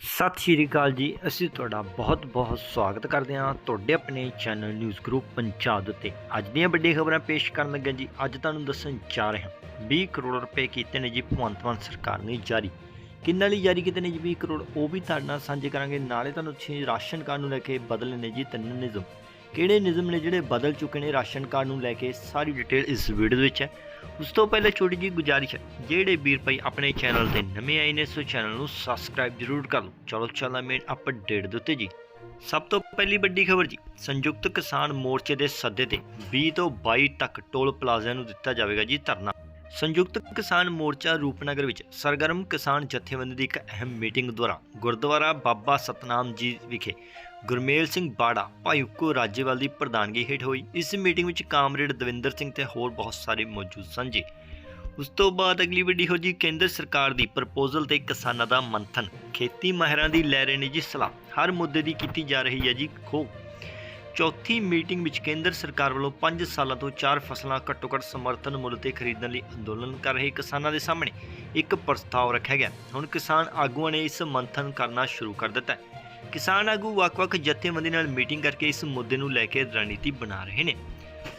ਸਤਿ ਸ਼੍ਰੀ ਅਕਾਲ ਜੀ। ਅਸੀਂ ਤੁਹਾਡਾ ਬਹੁਤ-ਬਹੁਤ ਸਵਾਗਤ ਕਰਦੇ ਹਾਂ ਤੁਹਾਡੇ ਆਪਣੇ ਚੈਨਲ ਨਿਊਜ਼ ਗਰੁੱਪ ਪੰਜਾਬ ਉੱਤੇ ਅੱਜ ਦੀਆਂ ਵੱਡੀਆਂ ਖਬਰਾਂ ਪੇਸ਼ ਕਰਨ ਲੱਗੇ ਜੀ। ਅੱਜ ਤੁਹਾਨੂੰ ਦੱਸਣ ਜਾ ਰਹੇ ਹਾਂ 20 ਕਰੋੜ ਰੁਪਏ ਕੀਤੇ ਨੇ ਜੀ ਭਗਵੰਤ ਮਾਨ ਸਰਕਾਰ ਨੇ ਜਾਰੀ। ਕਿੰਨਾਂ ਲਈ ਜਾਰੀ ਕੀਤੇ ਨੇ ਜੀ 20 ਕਰੋੜ? ਉਹ ਵੀ ਤੁਹਾਡੇ ਨਾਲ ਸਾਂਝੇ ਕਰਾਂਗੇ। ਨਾਲੇ ਤੁਹਾਨੂੰ ਛੇ ਰਾਸ਼ਨ ਕਾਰਡ ਨੂੰ ਲੈ ਕੇ ਬਦਲੇ ਨੇ ਜੀ ਤਿੰਨ ਨਿਯਮ। ਕਿਹੜੇ ਨਿਯਮ ਨੇ ਜਿਹੜੇ ਬਦਲ ਚੁੱਕੇ ਨੇ ਰਾਸ਼ਨ ਕਾਰਡ ਨੂੰ ਲੈ ਕੇ? ਸਾਰੀ ਡਿਟੇਲ ਇਸ ਵੀਡੀਓ ਵਿੱਚ ਹੈ। ਉਸ ਤੋਂ ਪਹਿਲਾਂ ਛੋਟੀ ਜੀ ਗੁਜਾਰਿਸ਼ ਹੈ। ਜਿਹੜੇ ਵੀਰ ਭਾਈ ਆਪਣੇ ਚੈਨਲ ਤੇ ਨਵੇਂ ਆਏ ਨੇ ਸੋ ਚੈਨਲ ਨੂੰ ਸਬਸਕ੍ਰਾਈਬ ਜ਼ਰੂਰ ਕਰ ਲਓ। ਚਲੋ ਚੱਲਾਂ ਮੇਨ ਅਪਡੇਟ ਦੇ ਉੱਤੇ ਜੀ। ਸਭ ਤੋਂ ਪਹਿਲੀ ਵੱਡੀ ਖਬਰ ਜੀ, ਸੰਯੁਕਤ ਕਿਸਾਨ ਮੋਰਚੇ ਦੇ ਸੱਦੇ ਤੇ 20 ਤੋਂ 22 ਤੱਕ ਟੋਲ ਪਲਾਜ਼ਾ ਨੂੰ ਦਿੱਤਾ ਜਾਵੇਗਾ ਜੀ ਧਰਨਾ। ਸੰਯੁਕਤ ਕਿਸਾਨ ਮੋਰਚਾ ਰੂਪਨਗਰ ਵਿੱਚ ਸਰਗਰਮ ਕਿਸਾਨ ਜਥੇਬੰਦੀ ਦੀ ਇੱਕ ਅਹਿਮ ਮੀਟਿੰਗ ਦੌਰਾਨ ਗੁਰਦੁਆਰਾ ਬਾਬਾ ਸਤਨਾਮ ਜੀ ਵਿਖੇ ਗੁਰਮੇਲ ਸਿੰਘ ਬਾੜਾ ਭਾਈਕੋ ਰਾਜੇਵਾਲ ਦੀ ਪ੍ਰਧਾਨਗੀ ਹੇਠ ਹੋਈ। ਇਸ ਮੀਟਿੰਗ ਵਿੱਚ ਕਾਮਰੇਡ ਦਵਿੰਦਰ ਸਿੰਘ ਤੇ ਹੋਰ ਬਹੁਤ ਸਾਰੇ ਮੌਜੂਦ ਸਨ ਜੀ। ਉਸ ਤੋਂ ਬਾਅਦ ਅਗਲੀ ਵੱਡੀ ਹੋ ਜੀ, ਕੇਂਦਰ ਸਰਕਾਰ ਦੀ ਪ੍ਰਪੋਜ਼ਲ ਤੇ ਕਿਸਾਨਾਂ ਦਾ ਮੰਥਨ। ਖੇਤੀ ਮਾਹਿਰਾਂ ਦੀ ਲੈ ਰਹੇ ਨੇ ਜੀ ਸਲਾਹ। ਹਰ ਮੁੱਦੇ ਦੀ ਕੀਤੀ ਜਾ ਰਹੀ ਹੈ ਜੀ ਖੋ ਚੌਥੀ ਮੀਟਿੰਗ ਵਿੱਚ ਕੇਂਦਰ ਸਰਕਾਰ ਵੱਲੋਂ 5 ਸਾਲਾਂ ਤੋਂ ਚਾਰ ਫਸਲਾਂ ਘੱਟੋ-ਘੱਟ ਸਮਰਥਨ ਮੁੱਲ ਤੇ ਖਰੀਦਣ ਲਈ ਅੰਦੋਲਨ ਕਰ ਰਹੇ ਕਿਸਾਨਾਂ ਦੇ ਸਾਹਮਣੇ ਇੱਕ ਪ੍ਰਸਤਾਵ ਰੱਖਿਆ ਗਿਆ। ਹੁਣ ਕਿਸਾਨ ਆਗੂਆਂ ਨੇ ਇਸ ਮੰਥਨ ਕਰਨਾ ਸ਼ੁਰੂ ਕਰ ਦਿੱਤਾ ਹੈ। ਕਿਸਾਨ ਆਗੂ ਵੱਖ-ਵੱਖ ਜਥੇਬੰਦੀ ਨਾਲ ਮੀਟਿੰਗ ਕਰਕੇ ਇਸ ਮੁੱਦੇ ਨੂੰ ਲੈ ਕੇ ਰਣਨੀਤੀ ਬਣਾ ਰਹੇ ਨੇ।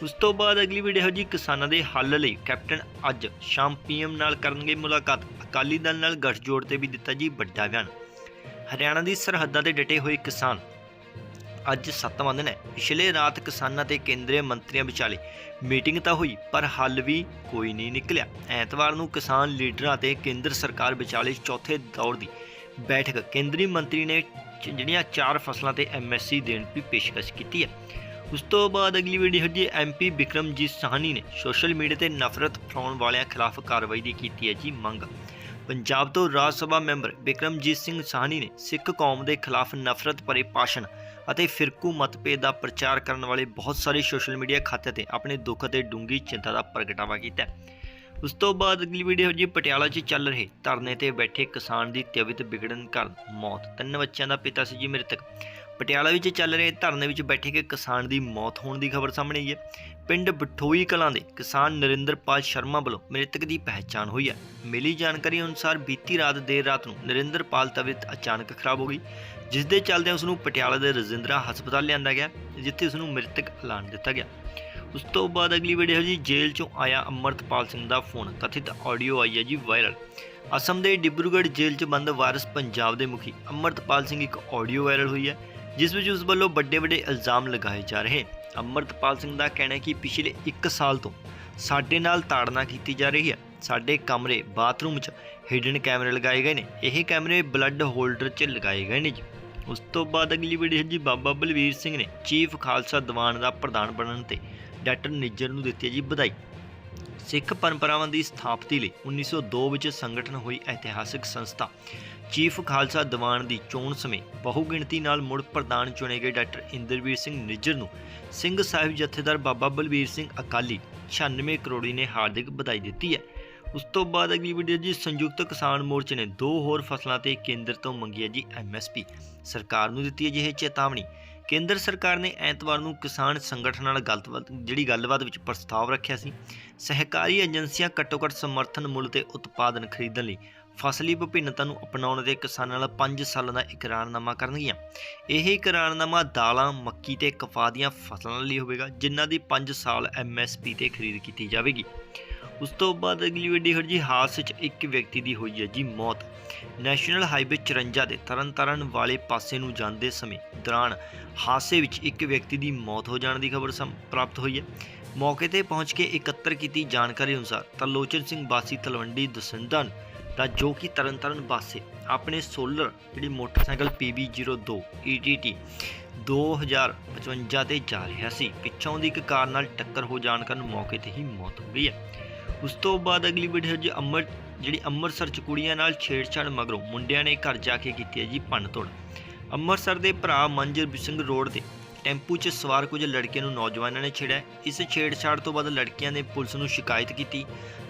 ਉਸ ਤੋਂ ਬਾਅਦ ਅਗਲੀ ਵੀਡੀਓ ਜੀ ਕਿਸਾਨਾਂ ਦੇ ਹੱਲ ਲਈ ਕੈਪਟਨ ਅੱਜ ਸ਼ਾਮ ਪੀਐਮ ਨਾਲ ਕਰਨਗੇ ਮੁਲਾਕਾਤ। ਅਕਾਲੀ ਦਲ ਨਾਲ ਗੱਠਜੋੜ ਤੇ ਵੀ ਦਿੱਤਾ ਜੀ ਵੱਡਾ ਬਿਆਨ। ਹਰਿਆਣਾ ਦੀ ਸਰਹੱਦਾਂ ਤੇ ਡਟੇ ਹੋਏ ਕਿਸਾਨ ਅੱਜ ਸੱਤਵਾਂ ਦਿਨ ਹੈ ਪਿਛਲੇ ਰਾਤ ਕਿਸਾਨਾਂ ਤੇ ਕੇਂਦਰੀ ਮੰਤਰੀਆਂ ਵਿਚਾਲੇ ਮੀਟਿੰਗ ਤਾਂ ਹੋਈ, ਪਰ ਹੱਲ ਵੀ ਕੋਈ ਨਹੀਂ ਨਿਕਲਿਆ। ਐਤਵਾਰ ਨੂੰ ਕਿਸਾਨ ਲੀਡਰਾਂ ਤੇ ਕੇਂਦਰ ਸਰਕਾਰ ਵਿਚਾਲੇ ਚੌਥੇ ਦੌਰ ਦੀ ਬੈਠਕ ਕੇਂਦਰੀ ਮੰਤਰੀ ਨੇ ਜਿਹੜੀਆਂ ਚਾਰ ਫਸਲਾਂ ਤੇ ਐਮਐਸਸੀ ਦੇਣ ਦੀ ਪੇਸ਼ਕਸ਼ ਕੀਤੀ ਹੈ। ਉਸ ਤੋਂ ਬਾਅਦ ਅਗਲੀ ਵੀਡੀਓ ਹੈ ਜੀ ਐਮਪੀ ਬਿਕਰਮਜੀਤ ਸਾਹਨੀ ਨੇ ਸੋਸ਼ਲ ਮੀਡੀਆ ਤੇ ਨਫ਼ਰਤ ਫੈਲਾਉਣ ਵਾਲਿਆਂ ਖਿਲਾਫ ਕਾਰਵਾਈ ਦੀ ਕੀਤੀ ਹੈ ਜੀ ਮੰਗ। ਪੰਜਾਬ ਤੋਂ ਰਾਜ ਸਭਾ ਮੈਂਬਰ ਬਿਕਰਮਜੀਤ ਸਿੰਘ ਸਾਹਨੀ ਨੇ ਸਿੱਖ ਕੌਮ ਦੇ ਖਿਲਾਫ ਨਫ਼ਰਤ ਭਰੇ ਭਾਸ਼ਣ ਅਤੇ ਫਿਰਕੂ ਮਤਭੇਦ ਦਾ ਪ੍ਰਚਾਰ ਕਰਨ ਵਾਲੇ ਬਹੁਤ ਸਾਰੇ ਸੋਸ਼ਲ ਮੀਡੀਆ ਖਾਤਿਆਂ ਤੇ ਆਪਣੇ ਦੁੱਖ ਅਤੇ ਡੂੰਗੀ ਚਿੰਤਾ ਦਾ ਪ੍ਰਗਟਾਵਾ ਕੀਤਾ ਉਸ ਤੋਂ ਬਾਅਦ ਅਗਲੀ ਵੀਡੀਓ ਜੀ ਪਟਿਆਲਾ 'ਚ ਚੱਲ ਰਹੇ ਧਰਨੇ ਤੇ ਬੈਠੇ ਕਿਸਾਨ ਦੀ ਤਬੀਅਤ ਵਿਗੜਨ ਕਾਰਨ ਮੌਤ। ਤਿੰਨ ਬੱਚਿਆਂ ਦਾ ਪਿਤਾ ਸੀ ਜੀ ਮ੍ਰਿਤਕ। ਪਟਿਆਲਾ ਵਿੱਚ ਚੱਲ ਰਹੇ ਧਰਨੇ ਵਿੱਚ ਬੈਠੇ ਕੇ ਕਿਸਾਨ ਦੀ ਮੌਤ ਹੋਣ ਦੀ ਖਬਰ ਸਾਹਮਣੇ ਆਈ ਹੈ। ਪਿੰਡ ਬਠੋਈ ਕਲਾਂ ਦੇ ਕਿਸਾਨ ਨਰਿੰਦਰਪਾਲ ਸ਼ਰਮਾ ਵੱਲੋਂ ਮ੍ਰਿਤਕ ਦੀ ਪਹਿਚਾਣ ਹੋਈ ਹੈ। ਮਿਲੀ ਜਾਣਕਾਰੀ ਅਨੁਸਾਰ ਬੀਤੀ ਰਾਤ ਦੇਰ ਰਾਤ ਨੂੰ ਨਰਿੰਦਰਪਾਲ ਤਬੀਅਤ ਅਚਾਨਕ ਖਰਾਬ ਹੋ ਗਈ। ਜਿਸ ਦੇ ਚੱਲਦਿਆਂ ਉਸ ਨੂੰ ਪਟਿਆਲਾ ਦੇ ਰਜਿੰਦਰਾ ਹਸਪਤਾਲ ਲਿਆਂਦਾ ਗਿਆ, ਜਿੱਥੇ ਉਸ ਨੂੰ ਮ੍ਰਿਤਕ ਐਲਾਨ ਦਿੱਤਾ ਗਿਆ। ਉਸ ਤੋਂ ਬਾਅਦ ਅਗਲੀ ਵੀਡੀਓ ਜੀ, ਜੇਲ੍ਹ ਚੋਂ ਆਇਆ ਅਮਰਤਪਾਲ ਸਿੰਘ ਦਾ ਫੋਨ। ਕਥਿਤ ਆਡੀਓ ਆਈ ਹੈ ਜੀ ਵਾਇਰਲ ਅਸਮ ਦੇ ਡਿਬਰੂਗੜ੍ਹ ਜੇਲ੍ਹ 'ਚ ਬੰਦ ਵਾਰਿਸ ਪੰਜਾਬ ਦੇ ਮੁਖੀ ਅਮਰਤਪਾਲ ਸਿੰਘ ਇੱਕ ਆਡੀਓ ਵਾਇਰਲ ਹੋਈ ਹੈ, ਜਿਸ ਵਿੱਚ ਉਸ ਵੱਲੋਂ ਵੱਡੇ ਵੱਡੇ ਇਲਜ਼ਾਮ ਲਗਾਏ ਜਾ ਰਹੇ ਹਨ। ਅਮਰਤਪਾਲ ਸਿੰਘ ਦਾ ਕਹਿਣਾ ਹੈ ਕਿ ਪਿਛਲੇ 1 ਸਾਲ ਤੋਂ ਸਾਡੇ ਨਾਲ ਤਾੜਨਾ ਕੀਤੀ ਜਾ ਰਹੀ ਹੈ। ਸਾਡੇ ਕਮਰੇ, ਬਾਥਰੂਮ 'ਚ ਹਿਡਨ ਕੈਮਰੇ ਲਗਾਏ ਗਏ ਨੇ। ਇਹ ਕੈਮਰੇ ਬਲੱਡ ਹੋਲਡਰ 'ਚ ਲਗਾਏ ਗਏ ਨੇ ਜੀ। ਉਸ ਤੋਂ ਬਾਅਦ ਅਗਲੀ ਵੀਡੀਓ ਜੀ ਬਾਬਾ ਬਲਵੀਰ ਸਿੰਘ ਨੇ ਚੀਫ ਖਾਲਸਾ ਦੀਵਾਨ ਦਾ ਪ੍ਰਧਾਨ ਬਣਨ ਤੇ ਡਾਕਟਰ ਨਿੱਜਰ ਨੂੰ ਦਿੱਤੀ ਹੈ ਜੀ ਵਧਾਈ। ਸਿੱਖ ਪਰੰਪਰਾਵਾਂ ਦੀ ਸਥਾਪਤੀ ਲਈ 1902 ਵਿੱਚ ਸੰਗਠਨ ਹੋਈ ਇਤਿਹਾਸਕ ਸੰਸਥਾ। ਚੀਫ ਖਾਲਸਾ ਦੀਵਾਨ ਦੀ ਚੋਣ ਸਮੇਂ ਬਹੁਗਿਣਤੀ ਨਾਲ ਮੁੜ ਪ੍ਰਧਾਨ ਚੁਣੇ ਗਏ ਡਾਕਟਰ ਇੰਦਰਵੀਰ ਸਿੰਘ ਨਿੱਜਰ ਨੂੰ ਸਿੰਘ ਸਾਹਿਬ ਜਥੇਦਾਰ ਬਾਬਾ ਬਲਬੀਰ ਸਿੰਘ ਅਕਾਲੀ 96 ਕਰੋੜੀ ਨੇ ਹਾਰਦਿਕ ਵਧਾਈ ਦਿੱਤੀ ਹੈ। ਉਸ ਤੋਂ ਬਾਅਦ ਅਗਲੀ ਵੀਡੀਓ ਜੀ ਸੰਯੁਕਤ ਕਿਸਾਨ ਮੋਰਚੇ ਨੇ ਦੋ ਹੋਰ ਫਸਲਾਂ ਤੇ ਕੇਂਦਰ ਤੋਂ ਮੰਗੀ ਹੈ ਜੀ ਐਮਐਸਪੀ ਸਰਕਾਰ ਨੂੰ ਦਿੱਤੀ ਹੈ ਜੀ ਇਹ ਚੇਤਾਵਨੀ। ਕੇਂਦਰ ਸਰਕਾਰ ਨੇ ਐਤਵਾਰ ਨੂੰ ਕਿਸਾਨ ਸੰਗਠਨਾਂ ਨਾਲ ਗੱਲਬਾਤ ਜਿਹੜੀ ਗੱਲਬਾਤ ਵਿੱਚ ਪ੍ਰਸਤਾਵ ਰੱਖਿਆ ਸੀ, ਸਹਿਕਾਰੀ ਏਜੰਸੀਆਂ ਘੱਟੋ-ਘੱਟ ਸਮਰਥਨ ਮੁੱਲ ਤੇ ਉਤਪਾਦਨ ਖਰੀਦਣ ਲਈ ਫਸਲੀ ਵਿਭਿੰਨਤਾ ਨੂੰ ਅਪਣਾਉਣ ਦੇ ਕਿਸਾਨਾਂ ਨਾਲ 5 ਸਾਲਾਂ ਦਾ ਇਕਰਾਰਨਾਮਾ ਕਰਨਗੀਆਂ। ਇਹ ਇਕਰਾਰਨਾਮਾ ਦਾਲਾਂ, ਮੱਕੀ ਤੇ ਕਪਾਹ ਦੀਆਂ ਫਸਲਾਂ ਲਈ ਹੋਵੇਗਾ, ਜਿਨ੍ਹਾਂ ਦੀ 5 ਸਾਲ ਐਮਐਸਪੀ ਤੇ ਖਰੀਦ ਕੀਤੀ ਜਾਵੇਗੀ। ਉਸ ਤੋਂ ਬਾਅਦ ਅਗਲੀ ਵੱਡੀ ਵੀਡੀਓ ਜੀ, ਹਾਦਸੇ 'ਚ ਇੱਕ ਵਿਅਕਤੀ ਦੀ ਹੋਈ ਹੈ ਜੀ ਮੌਤ। ਨੈਸ਼ਨਲ ਹਾਈਵੇ 54 ਦੇ ਤਰਨਤਾਰਨ ਵਾਲੇ ਪਾਸੇ ਨੂੰ ਜਾਂਦੇ ਸਮੇਂ ਦੌਰਾਨ ਹਾਦਸੇ ਵਿੱਚ ਇੱਕ ਵਿਅਕਤੀ ਦੀ ਮੌਤ ਹੋ ਜਾਣ ਦੀ ਖਬਰ ਪ੍ਰਾਪਤ ਹੋਈ ਹੈ। ਮੌਕੇ ਤੇ ਪਹੁੰਚ ਕੇ ਇਕੱਤਰ ਕੀਤੀ ਜਾਣਕਾਰੀ ਅਨੁਸਾਰ ਤਰਲੋਚਨ ਸਿੰਘ ਬਾਸੀ ਤਲਵੰਡੀ ਦਸੰਦਾ ਦਾ ਜੋ ਕਿ ਤਰਨਤਾਰਨ ਬਾਸੇ ਆਪਣੇ ਸੋਲਰ ਜਿਹੜੀ ਮੋਟਰਸਾਈਕਲ PB02 ETT 2055 ਤੇ ਜਾ ਰਿਹਾ ਸੀ। ਪਿੱਛੋਂ ਦੀ ਇੱਕ ਕਾਰ ਨਾਲ ਟੱਕਰ ਹੋ ਜਾਣ ਕਾਰਨ ਮੌਕੇ ਤੇ ਹੀ ਮੌਤ ਹੋ ਗਈ ਹੈ। ਉਸ ਤੋਂ ਬਾਅਦ ਅਗਲੀ ਵੀਡੀਓ ਜੀ ਅੰਮ੍ਰਿਤ, ਜਿਹੜੀ ਅੰਮ੍ਰਿਤਸਰ ਚ ਕੁੜੀਆਂ ਨਾਲ ਛੇੜਛਾੜ ਮਗਰੋਂ ਮੁੰਡਿਆਂ ਨੇ ਘਰ ਜਾ ਕੇ ਕੀਤੀ ਹੈ ਜੀ ਭੰਨ ਤੋੜ। ਅੰਮ੍ਰਿਤਸਰ ਦੇ ਭਰਾ ਮੰਜਰ ਸਿੰਘ ਰੋਡ ਤੇ ਟੈਂਪੂ 'ਚ ਸਵਾਰ ਕੁਝ ਲੜਕੀਆਂ ਨੂੰ ਨੌਜਵਾਨਾਂ ਨੇ ਛੇੜਿਆ। ਇਸ ਛੇੜਛਾੜ ਤੋਂ ਬਾਅਦ ਲੜਕੀਆਂ ਨੇ ਪੁਲਿਸ ਨੂੰ ਸ਼ਿਕਾਇਤ ਕੀਤੀ।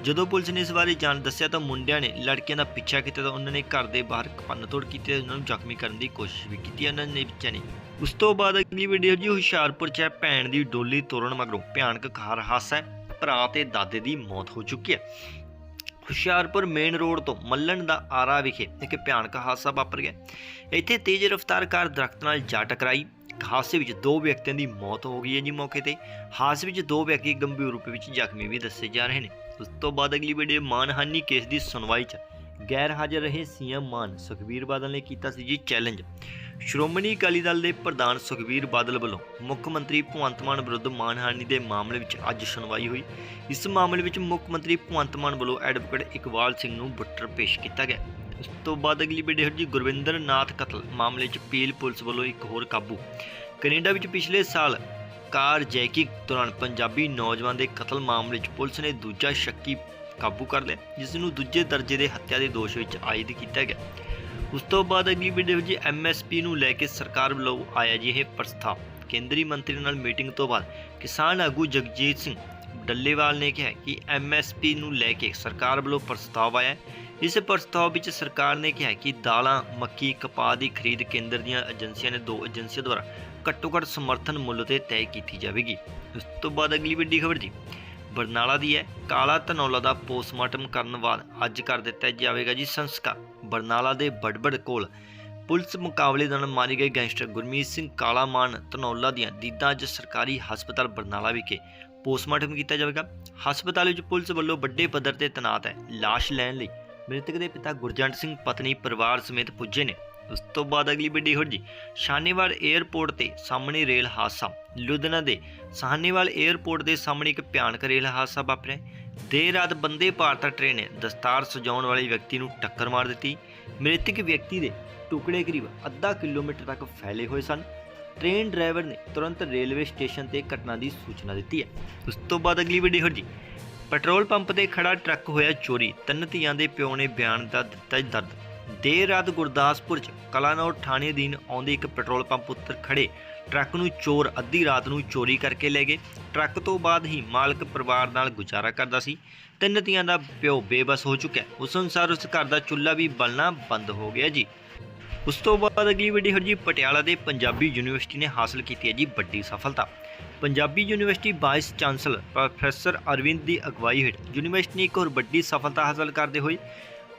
ਜਦੋਂ ਪੁਲਿਸ ਨੇ ਇਸ ਬਾਰੇ ਜਾਣ ਦੱਸਿਆ ਤਾਂ ਮੁੰਡਿਆਂ ਨੇ ਲੜਕੀਆਂ ਦਾ ਪਿੱਛਾ ਕੀਤਾ ਤਾਂ ਉਹਨਾਂ ਨੇ ਘਰ ਦੇ ਬਾਹਰ ਭੰਨਤੋੜ ਕੀਤੀ ਤੇ ਉਹਨਾਂ ਨੂੰ ਜ਼ਖਮੀ ਕਰਨ ਦੀ ਕੋਸ਼ਿਸ਼ ਵੀ ਕੀਤੀ ਉਹਨਾਂ ਨੇ ਬੱਚਿਆਂ ਨੇ ਉਸ ਤੋਂ ਬਾਅਦ ਅਗਲੀ ਵੀਡੀਓ ਜੀ ਹੁਸ਼ਿਆਰਪੁਰ 'ਚ ਹੈ। ਭੈਣ ਦੀ ਡੋਲੀ ਤੋੜਨ ਮਗਰੋਂ ਭਿਆਨਕ ਕਾਰ ਹਾਦਸਾ ਹੈ। ਭਰਾ ਤੇ ਦਾਦੇ ਦੀ ਮੌਤ ਹੋ ਚੁੱਕੀ ਹੈ। ਹੁਸ਼ਿਆਰਪੁਰ ਮੇਨ ਰੋਡ ਤੋਂ ਮੱਲਣ ਦਾ ਆਰਾ ਵਿਖੇ ਇੱਕ ਭਿਆਨਕ ਹਾਦਸਾ ਵਾਪਰ ਗਿਆ। ਇੱਥੇ ਤੇਜ਼ ਰਫ਼ਤਾਰ ਕਾਰ ਦਰਖਤ ਨਾਲ ਜਾ ਟਕਰਾਈ। ਹਾਦਸੇ ਵਿੱਚ ਦੋ ਵਿਅਕਤੀਆਂ ਦੀ ਮੌਤ ਹੋ ਗਈ ਹੈ ਜੀ ਮੌਕੇ ਤੇ। ਹਾਦਸੇ ਵਿੱਚ ਦੋ ਵਿਅਕਤੀ ਗੰਭੀਰ ਰੂਪ ਵਿੱਚ ਜ਼ਖਮੀ ਵੀ ਦੱਸੇ ਜਾ ਰਹੇ ਨੇ। ਉਸ ਤੋਂ ਬਾਅਦ ਅਗਲੀ ਵੀਡੀਓ ਮਾਨਹਾਨੀ ਕੇਸ ਦੀ ਸੁਣਵਾਈ 'ਚ ਗੈਰ ਹਾਜ਼ਰ ਰਹੇ ਸੀਐਮ ਮਾਨ ਸੁਖਬੀਰ ਬਾਦਲ ਨੇ ਕੀਤਾ ਸੀ ਜੀ ਚੈਲੰਜ ਸ਼੍ਰੋਮਣੀ ਅਕਾਲੀ ਦਲ ਦੇ ਪ੍ਰਧਾਨ ਸੁਖਬੀਰ ਬਾਦਲ ਵੱਲੋਂ ਮੁੱਖ ਮੰਤਰੀ ਭਗਵੰਤ ਮਾਨ ਵਿਰੁੱਧ ਮਾਨਹਾਨੀ ਦੇ ਮਾਮਲੇ ਵਿੱਚ ਅੱਜ ਸੁਣਵਾਈ ਹੋਈ। ਇਸ ਮਾਮਲੇ ਵਿੱਚ ਮੁੱਖ ਮੰਤਰੀ ਭਗਵੰਤ ਮਾਨ ਵੱਲੋਂ ਐਡਵੋਕੇਟ ਇਕਬਾਲ ਸਿੰਘ ਨੂੰ ਬੁੱਟਰ ਪੇਸ਼ ਕੀਤਾ ਗਿਆ। ਉਸ ਤੋਂ ਬਾਅਦ ਅਗਲੀ ਵੀਡੀਓ ਜੀ ਗੁਰਵਿੰਦਰ ਨਾਥ ਕਤਲ, ਮਾਮਲੇ 'ਚ ਪੀਲ ਪੁਲਿਸ ਵੱਲੋਂ ਇੱਕ ਹੋਰ ਕਾਬੂ। ਕੈਨੇਡਾ ਵਿੱਚ ਪਿਛਲੇ ਸਾਲ ਕਾਰ ਜੈਕਿੰਗ ਦੌਰਾਨ ਪੰਜਾਬੀ ਨੌਜਵਾਨ ਦੇ ਕਤਲ ਮਾਮਲੇ 'ਚ ਪੁਲਿਸ ਨੇ ਦੂਜਾ ਸ਼ੱਕੀ ਕਾਬੂ ਕਰ ਲਿਆ, ਜਿਸ ਨੂੰ ਦੂਜੇ ਦਰਜੇ ਦੇ ਹੱਤਿਆ ਦੇ ਦੋਸ਼ ਵਿੱਚ ਆਇਦ ਕੀਤਾ ਗਿਆ। ਉਸ ਤੋਂ ਬਾਅਦ ਅਗਲੀ ਵੀਡੀਓ ਜੀ ਐਮਐਸਪੀ ਨੂੰ ਲੈ ਕੇ ਸਰਕਾਰ ਵੱਲੋਂ ਆਇਆ ਜੀ ਇਹ ਪ੍ਰਸਤਾਵ। ਕੇਂਦਰੀ ਮੰਤਰੀ ਨਾਲ ਮੀਟਿੰਗ ਤੋਂ ਬਾਅਦ ਕਿਸਾਨ ਆਗੂ ਜਗਜੀਤ ਸਿੰਘ ਡੱਲੇਵਾਲ ਨੇ ਕਿਹਾ ਕਿ ਐਮਐਸਪੀ ਨੂੰ ਲੈ ਕੇ ਸਰਕਾਰ ਵੱਲੋਂ ਪ੍ਰਸਤਾਵ ਆਇਆ ਇਸ ਪ੍ਰਸਤਾਵ ਵਿੱਚ ਸਰਕਾਰ ਨੇ ਕਿਹਾ ਕਿ ਦਾਲਾਂ, ਮੱਕੀ, ਕਪਾਹ ਦੀ ਖਰੀਦ ਕੇਂਦਰ ਦੀਆਂ ਏਜੰਸੀਆਂ ਨੇ ਦੋ ਏਜੰਸੀਆਂ ਦੁਆਰਾ ਘੱਟੋ ਘੱਟ ਸਮਰਥਨ ਮੁੱਲ ਤੇ ਤੈਅ ਕੀਤੀ ਜਾਵੇਗੀ। ਉਸ ਤੋਂ ਬਾਅਦ ਅਗਲੀ ਵੱਡੀ ਖਬਰ ਜੀ, ਬਰਨਾਲਾ ਦੀ ਹੈ। ਕਾਲਾ ਧਨੌਲਾ ਦਾ ਪੋਸਟਮਾਰਟਮ ਕਰਨ ਬਾਅਦ ਅੱਜ ਕਰ ਦਿੱਤਾ ਜਾਵੇਗਾ ਜੀ ਸੰਸਕਾਰ। ਬਰਨਾਲਾ ਦੇ ਬੜਬੜ ਕੋਲ ਪੁਲਿਸ ਮੁਕਾਬਲੇ ਦੌਰਾਨ ਮਾਰੇ ਗਏ ਗੈਂਗਸਟਰ ਗੁਰਮੀਤ ਸਿੰਘ ਕਾਲਾ ਮਾਨ ਧਨੌਲਾ ਦੀਆਂ ਦੀਦਾਂ ਅੱਜ ਸਰਕਾਰੀ ਹਸਪਤਾਲ ਬਰਨਾਲਾ ਵਿਖੇ ਪੋਸਟਮਾਰਟਮ ਕੀਤਾ ਜਾਵੇਗਾ। ਹਸਪਤਾਲ ਵਿੱਚ ਪੁਲਿਸ ਵੱਲੋਂ ਵੱਡੇ ਪੱਧਰ ਤੇ ਤੈਨਾਤ ਹੈ। ਲਾਸ਼ ਲੈਣ ਲਈ ਮ੍ਰਿਤਕ ਦੇ ਪਿਤਾ ਗੁਰਜੰਟ ਸਿੰਘ, ਪਤਨੀ, ਪਰਿਵਾਰ ਸਮੇਤ ਪੁੱਜੇ ਨੇ। ਉਸ ਤੋਂ ਬਾਅਦ ਅਗਲੀ ਵੱਡੀ ਖਬਰ ਜੀ ਸ਼ਾਨੀਵਾਲ 에ਅਰਪੋਰਟ ਤੇ ਸਾਹਮਣੇ ਰੇਲ ਹਾਦਸਾ। ਲੁਧਿਆਣਾ ਦੇ ਸਾਹਨੀਵਾਲ 에ਅਰਪੋਰਟ ਦੇ ਸਾਹਮਣੇ ਇੱਕ ਭਿਆਨਕ ਰੇਲ ਹਾਦਸਾ ਵਾਪਰਿਆ। ਦੇਰ ਰਾਤ ਬੰਦੇ ਭਾਰਤ ਟ੍ਰੇਨ ਨੇ ਦਸਤਾਰ ਸਜਾਉਣ ਵਾਲੇ ਵਿਅਕਤੀ ਨੂੰ ਟੱਕਰ ਮਾਰ ਦਿੱਤੀ। ਮ੍ਰਿਤਕ ਵਿਅਕਤੀ ਦੇ ਟੁਕੜੇ ਕਰੀਬ ਅੱਧਾ ਕਿਲੋਮੀਟਰ ਤੱਕ ਫੈਲੇ ਹੋਏ ਸਨ। ਟ੍ਰੇਨ ਡਰਾਈਵਰ ਨੇ ਤੁਰੰਤ ਰੇਲਵੇ ਸਟੇਸ਼ਨ ਤੇ ਘਟਨਾ ਦੀ ਸੂਚਨਾ ਦਿੱਤੀ ਹੈ। ਉਸ ਤੋਂ ਬਾਅਦ ਅਗਲੀ ਵੱਡੀ ਖਬਰ ਜੀ। ਪੈਟਰੋਲ ਪੰਪ ਤੇ ਖੜਾ ਟਰੱਕ ਹੋਇਆ ਚੋਰੀ। ਤਿੰਨ ਧੀਆਂ ਦੇ ਪਿਓ ਨੇ ਬਿਆਨ ਦਾ ਦਿੱਤਾ ਦਰਦ। ਦੇਰ ਰਾਤ ਗੁਰਦਾਸਪੁਰ ਚ ਕਲਾਨੌਰ ਥਾਣੇ ਅਧੀਨ ਆਉਂਦੇ ਇੱਕ ਪੈਟਰੋਲ ਪੰਪ ਉੱਤੇ ਖੜੇ ਟਰੱਕ ਨੂੰ ਚੋਰ ਅੱਧੀ ਰਾਤ ਨੂੰ ਚੋਰੀ ਕਰਕੇ ਲੈ ਗਏ। ਟਰੱਕ ਤੋਂ ਬਾਅਦ ਹੀ ਮਾਲਕ ਪਰਿਵਾਰ ਨਾਲ ਗੁਜ਼ਾਰਾ ਕਰਦਾ ਸੀ। ਤਿੰਨ ਧੀਆਂ ਦਾ ਪਿਓ ਬੇਬਸ ਹੋ ਚੁੱਕਾ ਉਸ ਅਨੁਸਾਰ ਉਸ ਘਰ ਦਾ ਚੁੱਲ੍ਹਾ ਵੀ ਬਲਣਾ ਬੰਦ ਹੋ ਗਿਆ ਜੀ। ਉਸ ਤੋਂ ਬਾਅਦ ਅਗਲੀ ਵੱਡੀ ਖਬਰ ਜੀ, ਪਟਿਆਲਾ ਦੇ ਪੰਜਾਬੀ ਯੂਨੀਵਰਸਿਟੀ ਨੇ ਹਾਸਲ ਕੀਤੀ ਹੈ ਜੀ ਵੱਡੀ ਸਫਲਤਾ। Punjabi university vice chancellor professor Arvind ਦੀ ਅਗਵਾਈ ਹੇਠ ਯੂਨੀਵਰਸਿਟੀ ਨੇ ਇੱਕ ਹੋਰ ਵੱਡੀ ਸਫਲਤਾ ਹਾਸਲ ਕਰਦੇ ਹੋਏ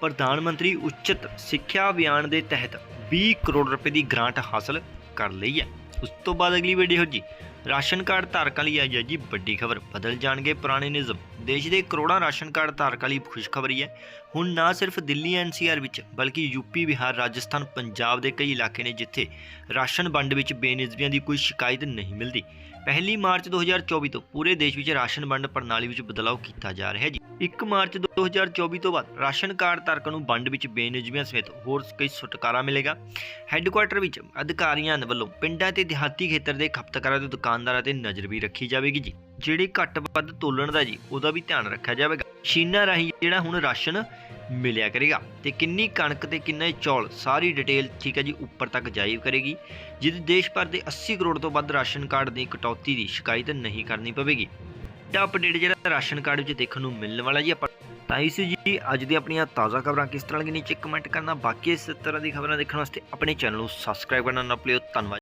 ਪ੍ਰਧਾਨ ਮੰਤਰੀ ਉੱਚਤ ਸਿੱਖਿਆ ਅਭਿਆਨ ਦੇ ਤਹਿਤ 20 ਕਰੋੜ ਰੁਪਏ ਦੀ ਗ੍ਰਾਂਟ ਹਾਸਲ ਕਰ ਲਈ ਹੈ। ਉਸ ਤੋਂ ਬਾਅਦ ਅਗਲੀ ਵੀਡੀਓ ਜੀ, ਰਾਸ਼ਨ ਕਾਰਡ ਧਾਰਕਾਂ ਲਈ ਆਈ ਹੈ ਜੀ ਵੱਡੀ ਖਬਰ। ਬਦਲ ਜਾਣਗੇ ਪੁਰਾਣੇ ਨਿਯਮ। ਦੇਸ਼ ਦੇ ਕਰੋੜਾਂ ਰਾਸ਼ਨ ਕਾਰਡ ਧਾਰਕਾਂ ਲਈ ਖੁਸ਼ਖਬਰੀ ਹੈ। ਹੁਣ ਨਾ ਸਿਰਫ ਦਿੱਲੀ ਐਨਸੀਆਰ ਵਿੱਚ, ਬਲਕਿ ਯੂਪੀ ਬਿਹਾਰ, ਰਾਜਸਥਾਨ, ਪੰਜਾਬ ਦੇ ਕਈ ਇਲਾਕੇ ਨੇ ਜਿੱਥੇ ਰਾਸ਼ਨ ਵੰਡ ਵਿੱਚ ਬੇਨਿਜ਼ਮੀਆਂ ਦੀ ਕੋਈ ਸ਼ਿਕਾਇਤ ਨਹੀਂ ਮਿਲਦੀ। ਪਹਿਲੀ ਮਾਰਚ 2024 ਤੋਂ ਪੂਰੇ ਦੇਸ਼ ਵਿੱਚ ਰਾਸ਼ਨ ਵੰਡ ਪ੍ਰਣਾਲੀ ਵਿੱਚ ਬਦਲਾਅ ਕੀਤਾ ਜਾ ਰਿਹਾ ਹੈ ਜੀ। 1 ਮਾਰਚ 2024 ਤੋਂ ਬਾਅਦ ਰਾਸ਼ਨ ਕਾਰਡ ਧਾਰਕਾਂ ਨੂੰ ਵੰਡ ਵਿੱਚ ਬੇਨਿਯਮੀਆਂ ਸਮੇਤ ਹੋਰ ਕਈ ਛੁਟਕਾਰਾ ਮਿਲੇਗਾ। ਹੈੱਡਕੁਆਟਰ ਵਿੱਚ ਅਧਿਕਾਰੀਆਂ ਵੱਲੋਂ ਪਿੰਡਾਂ ਤੇ ਦਿਹਾਤੀ ਖੇਤਰ ਦੇ ਖਪਤਕਾਰਾਂ ਤੇ ਦੁਕਾਨਦਾਰਾਂ ਤੇ ਨਜ਼ਰ ਵੀ ਰੱਖੀ ਜਾਵੇਗੀ ਜੀ। ਜਿਹੜੇ ਘੱਟ ਵੱਧ ਤੋਲਣ ਦਾ ਜੀ, ਉਹਦਾ ਵੀ ਧਿਆਨ ਰੱਖਿਆ ਜਾਵੇਗਾ। ਮਸ਼ੀਨਾਂ ਰਾਹੀਂ ਜਿਹੜਾ ਹੁਣ ਰਾਸ਼ਨ ਮਿਲਿਆ ਕਰੇਗਾ। ਤੇ ਕਿੰਨੀ ਕਣਕ ਤੇ ਕਿੰਨਾ ਚੌਲ, ਸਾਰੀ ਡਿਟੇਲ ਠੀਕ ਹੈ ਜੀ, ਉੱਪਰ ਤੱਕ ਜਾਈ ਕਰੇਗੀ, ਜਿਹਦੇ ਦੇਸ਼ ਭਰ ਦੇ 80 ਕਰੋੜ ਤੋਂ ਵੱਧ ਰਾਸ਼ਨ ਕਾਰਡ ਦੀ ਕਟੌਤੀ ਦੀ ਸ਼ਿਕਾਇਤ ਨਹੀਂ ਕਰਨੀ ਪਵੇਗੀ। ਇਹ ਅਪਡੇਟ ਜਿਹੜਾ ਰਾਸ਼ਨ ਕਾਰਡ ਵਿੱਚ ਦੇਖਣ ਨੂੰ ਮਿਲਣ ਵਾਲਾ ਜੀ, ਆਪਾਂ ਤਾਂ ਇਸ ਜੀ, ਅੱਜ ਦੀ ਆਪਣੀਆਂ ਤਾਜ਼ਾ ਖਬਰਾਂ ਕਿਸ ਤਰ੍ਹਾਂ ਲੱਗੀਆਂ ਨੀਚੇ ਕਮੈਂਟ ਕਰਨਾ, ਬਾਕੀ ਇਸ ਤਰ੍ਹਾਂ ਦੀ ਖਬਰਾਂ ਦੇਖਣ ਵਾਸਤੇ ਆਪਣੇ ਚੈਨਲ ਨੂੰ ਸਬਸਕ੍ਰਾਈਬ ਕਰਨਾ ਨਾ ਭੁੱਲਿਓ, ਧੰਨਵਾਦ।